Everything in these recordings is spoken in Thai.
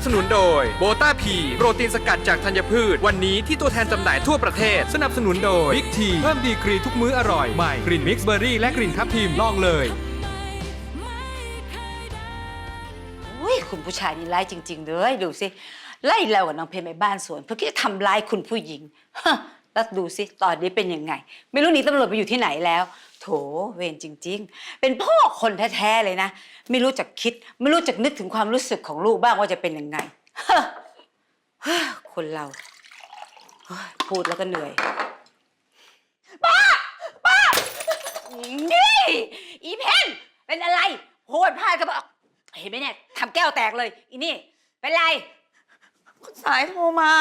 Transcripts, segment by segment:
นับสนุนโดยโบต้าพีโปรตีนสกัดจากธัญพืช วันนี้ที่ตัวแทนจำหน่ายทั่วประเทศ สนับสนุนโดยบิ๊กทีเพิ่มดีกรีทุกมื้ออร่อยใหม่กลิ่นมิกซ์เบอร์รี่และกลิ่นทับทิมลองเลยอุ้ยคุณผู้ชายนี่ร้ายจริง ๆ เลยดูสิไล่เรากับน้องเพนไปบ้านสวนเพื่อที่จะทำร้ายคุณผู้หญิงฮะ แล้วดูสิตอนนี้เป็นยังไง ไม่รู้หนีตำรวจไปอยู่ที่ไหนแล้ว โถเวรจริง ๆ เป็นพ่อคนแท้ๆเลยนะ ไม่รู้จักคิด ไม่รู้จักนึกถึงความรู้สึกของลูกบ้างว่าจะเป็นยังไงฮะฮะคนเราเฮ้ยพูดแล้วก็เหนื่อยป้าป้านี่อีเพนเป็นอะไรโหดพลาดก็บอกเห็นไหมเนี่ยทำแก้วแตกเลย อีนี่ เป็นไร คุณสายโทรมา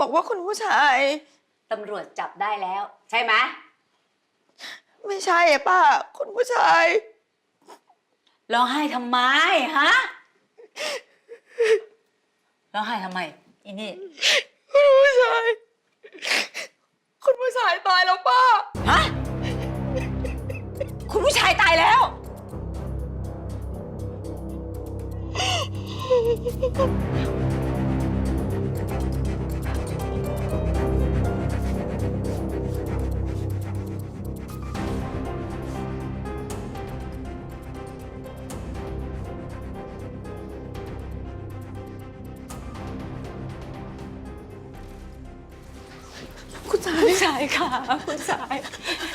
บอกว่าคุณผู้ชาย ตำรวจจับได้แล้ว ใช่ไหมไม่ใช่อะป้าคุณผู้ชาย ร้องไห้ทำไมฮะร้องไห้ทำไมอีนี่คุณผู้ชายคุณผู้ชายตายแล้วป้า ฮะคุณผู้ชายตายแล้วายคุณสายค่ะ คุณสาย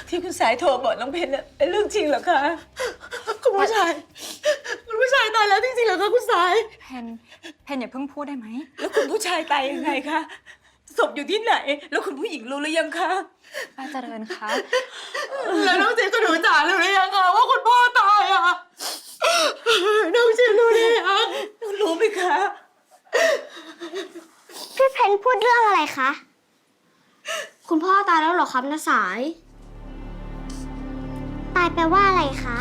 ที่คุณสายโทรบอกน้องเพนน่ะเป็นเรื่องจริงเหรอคะ คุณผู้ชาย คุณผู้ชายตายแล้วจริงๆเหรอคะคุณสายเพนเพนอย่าเพิ่งพูดได้ไหม แล้วคุณผู้ชายตายยังไงคะศพอยู่ที่ไหน แล้วคุณผู้หญิงรู้หรือยังคะ ป้าเจริญคะ แล้วน้องเจนก็หนูจ๋ารู้หรือยังคะว่าคุณพ่อตายอะน้องเจนรู้หรือยังรู้ไหมคะ พี่เพนพูดเรื่องอะไรคะ คุณพ่อตายแล้วเหรอครับน้าสาย ตายแปลว่าอะไรคะ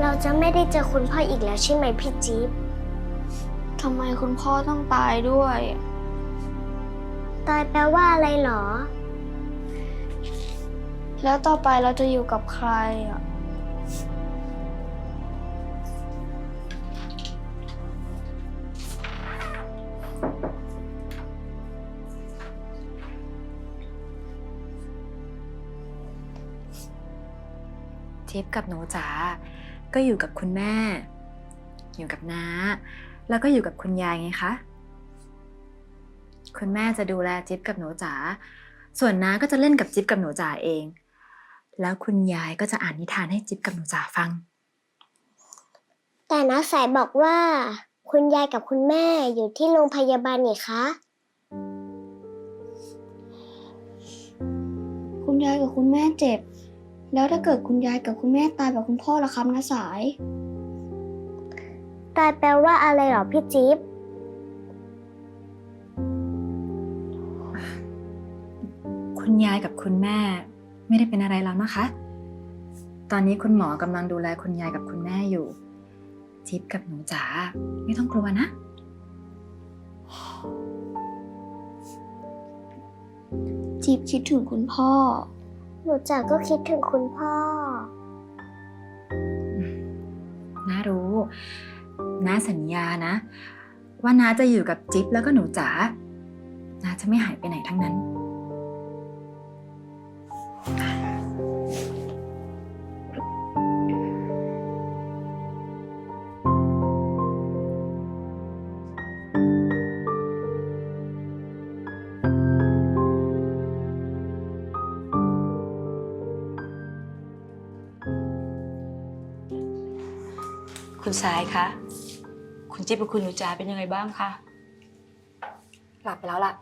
เราจะไม่ได้เจอคุณพ่ออีกแล้วใช่ไหมพี่จี๊บ ทำไมคุณพ่อต้องตายด้วย ตายแปลว่าอะไรเหรอ แล้วต่อไปเราจะอยู่กับใครอะทิพย์กับหนูจ๋าก็อยู่กับคุณแม่ อยู่กับน้า แล้วก็อยู่กับคุณยายไงคะ คุณแม่จะดูแลจิ๊บกับหนูจ๋าส่วนน้าก็จะเล่นกับจิ๊บกับหนูจ๋าเอง แล้วคุณยายก็จะอ่านนิทานให้จิ๊บกับหนูจ๋าฟัง แต่น้าสายบอกว่า คุณยายกับคุณแม่อยู่ที่โรงพยาบาลนี่คะ คุณยายกับคุณแม่เจ็บ แล้วถ้าเกิดคุณยายกับคุณแม่ตายแบบคุณพ่อล่ะครับน้าสาย ตายแปลว่าอะไรเหรอพี่จี๊บ คุณยายกับคุณแม่ ไม่ได้เป็นอะไรแล้วนะคะ ตอนนี้คุณหมอกำลังดูแลคุณยายกับคุณแม่อยู่ จิ๊บกับหนูจ๋าไม่ต้องกลัวนะ จีบคิดถึงคุณพ่อ หนูจ๋าก็คิดถึงคุณพ่อ น้ารู้ น้าสัญญานะ ว่าน้าจะอยู่กับจิ๊บแล้วก็หนูจ๋าน้าจะไม่หายไปไหนทั้งนั้น คุณสายคะ คุณจิ๊บกับคุณหนูจ๋าเป็นยังไงบ้างคะ หลับไปแล้วล่ะ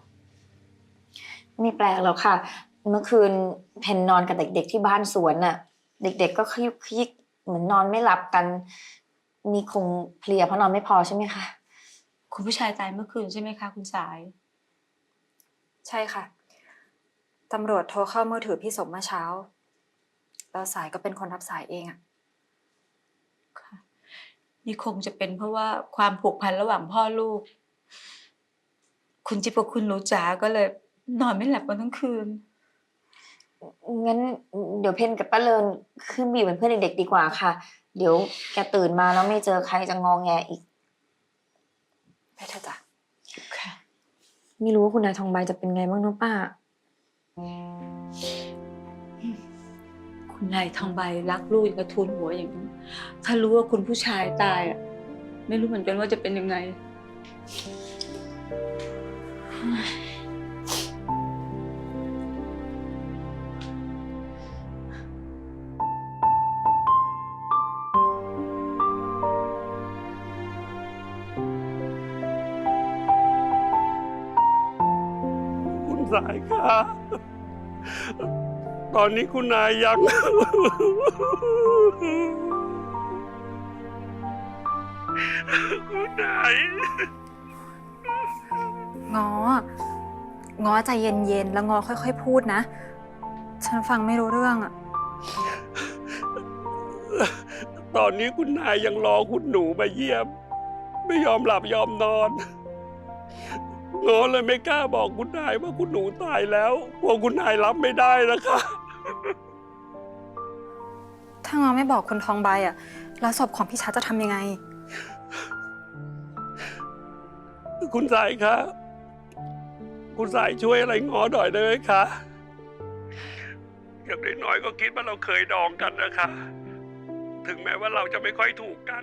ไม่แปลกหรอกค่ะ เมื่อคืนเพนนอนกับเด็ก ๆ ที่บ้านสวนน่ะ เด็ก ๆ ก็ขยุกขยิกเหมือนนอนไม่หลับกันนี่คงเพลียเพราะนอนไม่พอใช่ไหมคะ คุณผู้ชายตายเมื่อคืนใช่ไหมคะ คุณสาย ใช่ค่ะ ตำรวจโทรเข้ามือถือพี่สมเมื่อเช้า แล้วสายก็เป็นคนรับสายเองอะ นี่คงจะเป็นเพราะว่าความผูกพันระหว่างพ่อลูก คุณจิ๊บกับคุณหนูจ๋าก็เลย นอนไม่หลับมาทั้งคืน งั้นเดี๋ยวเพนกับป้าเลินขึ้นไปอยู่เป็นเพื่อนเด็กๆดีกว่าค่ะ เดี๋ยวแกตื่นมาแล้วไม่เจอใครจะงองแงอีกไปเถอะจ้ะไม่รู้ว่าคุณนายทองใบจะเป็นไงบ้างเนาะป้าคุณ นายทองใบรักลูกอย่างกระทุนหัวอย่างนี้ถ้ารู้ว่าคุณผู้ชายตายอะไม่รู้เหมือนกันว่าจะเป็นยังไง คุณสายค่ะ ตอนนี้คุณนายยัง คุณนาย งอ งอใจเย็นๆ แล้วงอค่อยๆ พูดนะ ฉันฟังไม่รู้เรื่องอะตอนนี้คุณนายยังรอคุณหนูมาเยี่ยม ไม่ยอมหลับยอมนอนงอเลยไม่กล้าบอกคุณนายว่าคุณหนูตายแล้วกลัวคุณนายรับไม่ได้นะคะ ถ้างอไม่บอกคุณทองใบอะ แล้วศพของพี่ชัดจะทำยังไง คุณสายคะ คุณสายช่วยอะไรงอหน่อยได้ไหมคะ อย่างน้อยๆก็คิดว่าเราเคยดองกันนะคะ ถึงแม้ว่าเราจะไม่ค่อยถูกกัน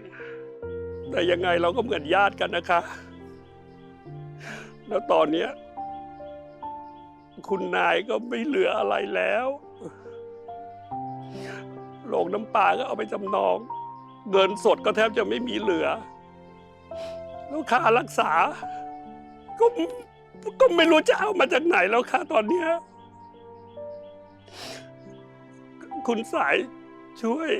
แต่ยังไงเราก็เหมือนญาติกันนะคะ แล้วตอนเนี้ยคุณนายก็ไม่เหลืออะไรแล้ว โรงน้ำปลาก็เอาไปจำนอง เงินสดก็แทบจะไม่มีเหลือแล้วค่ารักษา ก็ก็ไม่รู้จะเอามาจากไหนแล้วค่ะตอนเนี้ยคุณสายช่วย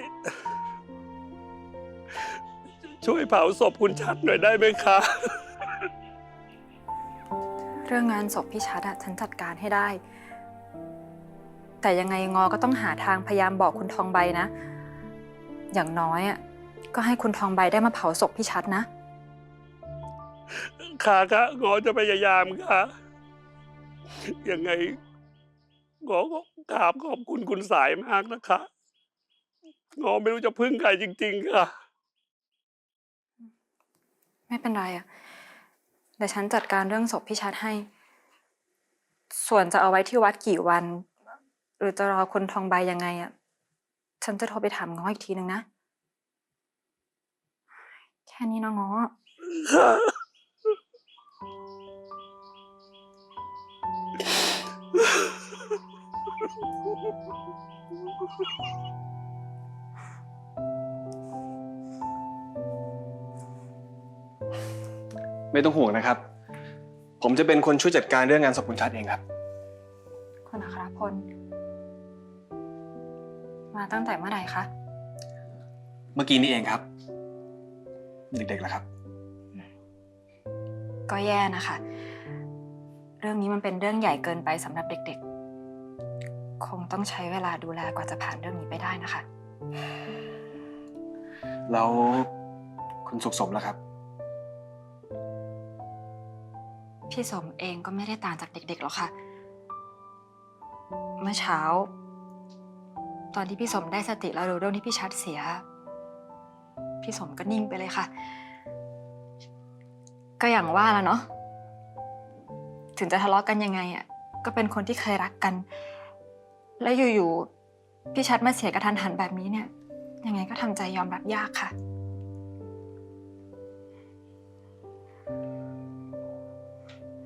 ช่วยเผาศพคุณชัดหน่อยได้ไหมคะ เรื่องงานศพพี่ชัดอะฉันจัดการให้ได้ แต่ยังไงงอก็ต้องหาทางพยายามบอกคุณทองใบนะ อย่างน้อยอะก็ให้คุณทองใบได้มาเผาศพพี่ชัดนะค่ะค่ะงอจะพยายามค่ะยังไงงอก็กราบขอบคุณคุณสายมากนะคะงอไม่รู้จะพึ่งใครจริง ๆ ค่ะ ไม่เป็นไรอะเดี๋ยวฉันจัดการเรื่องศพพี่ชัดให้ ส่วนจะเอาไว้ที่วัดกี่วัน หรือจะรอคุณทองใบยังไงอะฉันจะโทรไปถามง้ออีกทีหนึ่งนะ แค่นี้นะง้อ ไม่ต้องห่วงนะครับ ผมจะเป็นคนช่วยจัดการเรื่องงานศพคุณชัดเองครับ มาตั้งแต่เมื่อไหร่คะ เมื่อกี้นี่เองครับ เด็กๆล่ะครับ ก็แย่นะคะ เรื่องนี้มันเป็นเรื่องใหญ่เกินไปสำหรับเด็กๆ คงต้องใช้เวลาดูแลกว่าจะผ่านเรื่องนี้ไปได้นะคะ แล้วคุณสุขสมล่ะครับ พี่สมเองก็ไม่ได้ต่างจากเด็กๆหรอกค่ะ เมื่อเช้า ตอนที่พี่สมได้สติแล้วรู้เรื่องที่พี่ชัดเสีย พี่สมก็นิ่งไปเลยค่ะ ก็อย่างว่าแล้วเนาะ ถึงจะทะเลาะกันยังไงอะ ก็เป็นคนที่เคยรักกัน และอยู่ๆ พี่ชัดมาเสียกระทันหันแบบนี้เนี่ย ยังไงก็ทำใจยอมรับยากค่ะ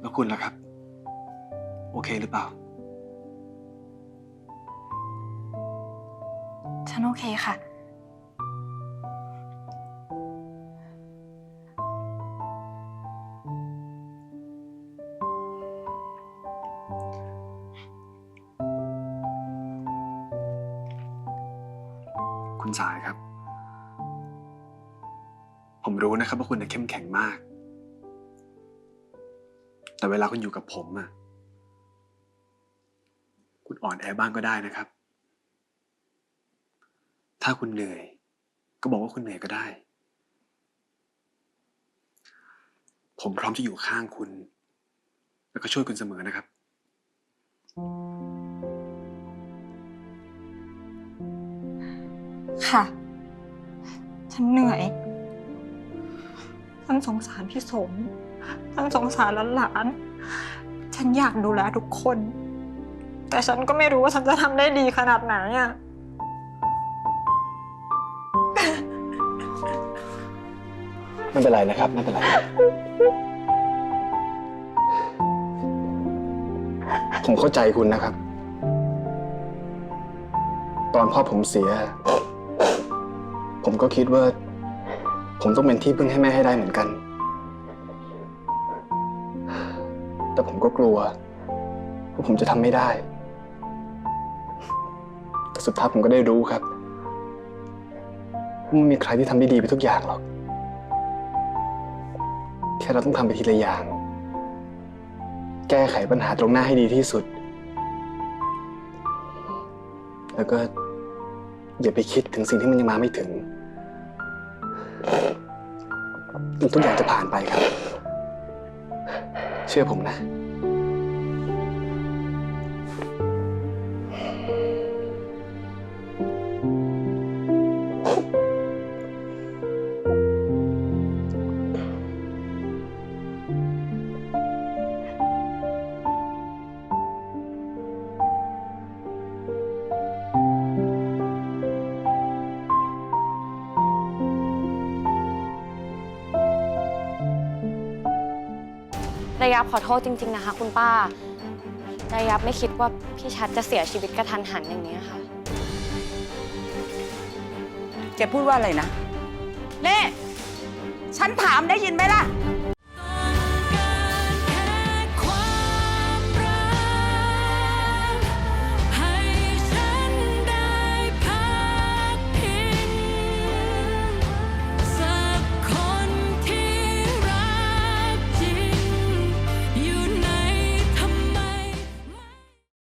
แล้วคุณล่ะครับ โอเคหรือเปล่า ฉันโอเคค่ะ คุณสายครับ ผมรู้นะครับว่าคุณน่ะเข้มแข็งมาก แต่เวลาคุณอยู่กับผมอะคุณอ่อนแอบ้างก็ได้นะครับ ถ้าคุณเหนื่อย ก็บอกว่าคุณเหนื่อยก็ได้ ผมพร้อมจะอยู่ข้างคุณ แล้วก็ช่วยคุณเสมอนะครับ ค่ะ ฉันเหนื่อย ฉันสงสารพี่สม ฉันสงสารหลานๆฉันอยากดูแลทุกคน แต่ฉันก็ไม่รู้ว่าฉันจะทำได้ดีขนาดไหนอะ ไม่เป็นไรนะครับ ไม่เป็นไร ผมเข้าใจคุณนะครับ ตอนพ่อผมเสีย ผมก็คิดว่า ผมต้องเป็นที่พึ่งให้แม่ให้ได้เหมือนกัน แต่ผมก็กลัวว่าผมจะทำไม่ได้แต่สุดท้ายผมก็ได้รู้ครับว่าไม่มีใครที่ทำได้ดีไปทุกอย่างหรอก ค่เราต้องทำไปทีละอย่าง แก้ไขปัญหาตรงหน้าให้ดีที่สุด แล้วก็อย่าไปคิดถึงสิ่งที่มันยังมาไม่ถึง ทุกอย่างจะผ่านไปครับ เชื่อผมนะระ ยับขอโทษจริง ๆ นะคะ คุณป้าระยับไม่คิดว่าพี่ชัดจะเสียชีวิตกระทันหันอย่างนี้ค่ะ แกพูดว่าอะไรนะ เน่ ฉันถามได้ยินไหมล่ะ